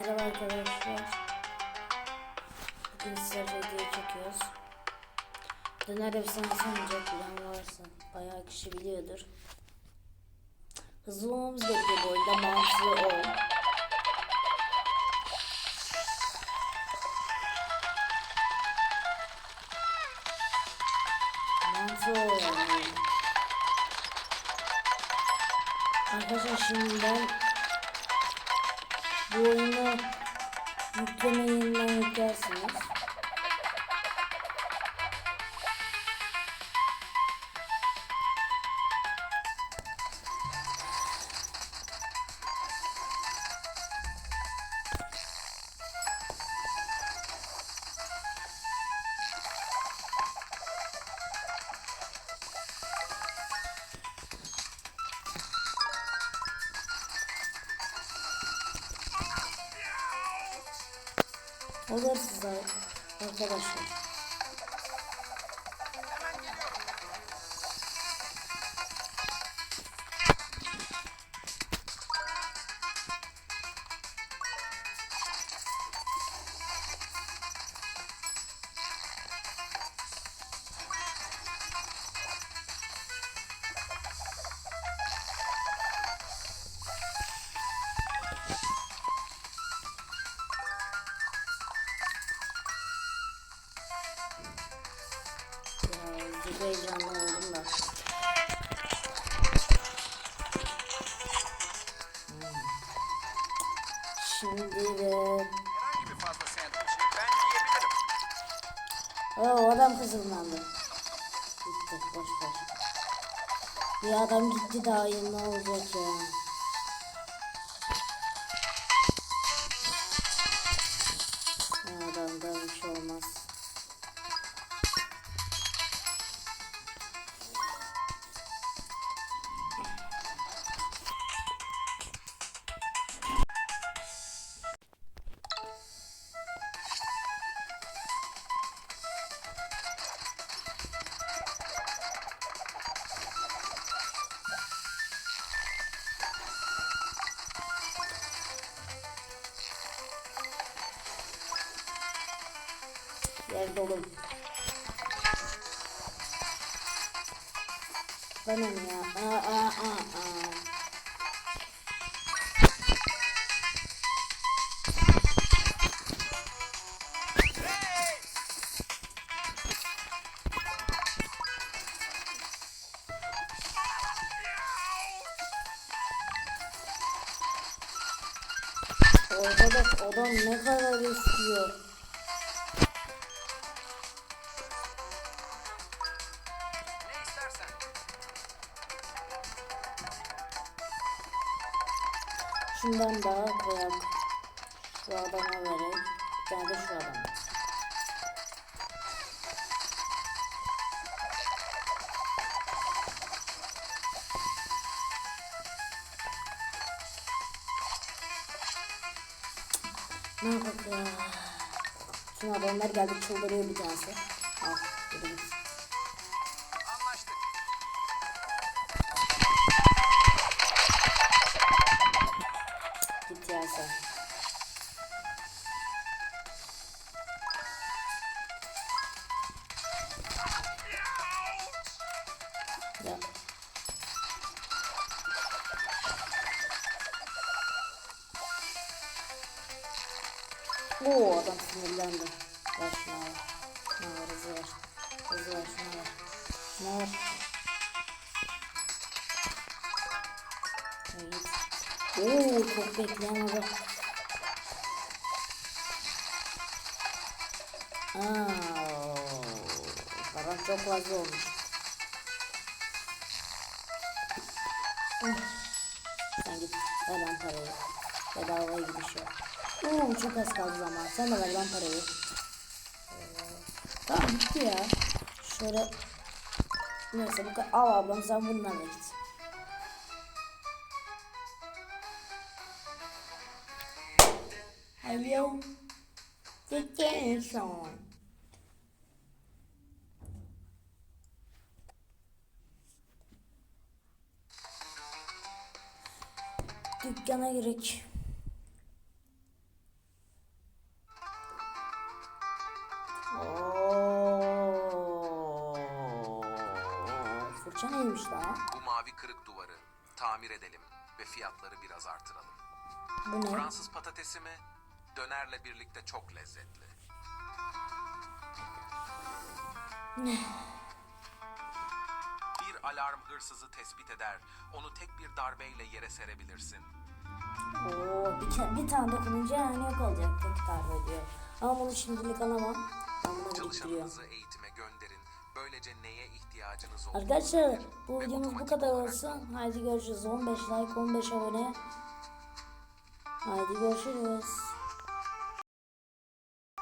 Merhaba arkadaşlar. Bugün sizlerle video çekiyoruz. Döner efsanesi oynayacak bilen varsa bayağı kişi biliyordur. Hızlı olmamız gerekiyor bu oyunda mantığı o. Mantığı o. Arkadaşlar şimdi ben bu oyunu yeniden yüklersiniz. Olur size arkadaşlar. Herhangi bir fazla sandviçi ben yiyebilirim. Aa, o adam kızıllandı. Gitti boş ver. Bir adam gitti daha iyi ne olacak. Ya Yer dolu. Benim ya. Aa, aa, aa, aa. Arkadaş adam ne kadar istiyor. Şundan daha koyak. Şu adama. Bir tane de şu adama. Ne yapak ya? Şu adamlar geldi çıldırıyor bir tanesi. Al, yürü Git ya sen. Ya. Oo adam sinirlendi. Ver şuna ver. Şuna ver hızlı Oo çok. Aa, param çok fazla olmuş. Oh. Sen git ver lan parayı. Bedavaya gidiş yok. Oo çok az kaldı zaman. Sen de ver lan parayı. Tamam bitti ya. Şöyle Neyse bu kadar. Al ablam sen bunlarla git. Avyon diken son. Dükkana girek. Fırça neymiş lan? Bu mavi kırık duvarı tamir edelim ve fiyatları biraz artıralım. Bu ne? Fransız patatesi mi, Dönerle birlikte çok lezzetli. Bir alarm hırsızı tespit eder. Onu tek bir darbeyle yere serebilirsin. Oo, bir, bir tane dokununca yani yok olacak. Tek darbe diyor. Ama bunu şimdilik alamam. Çalışanınızı eğitime gönderin. Böylece neye ihtiyacınız olduğunu Arkadaşlar bu videomuz bu kadar olsun. Haydi görüşürüz. 15 like 15 abone. Haydi görüşürüz.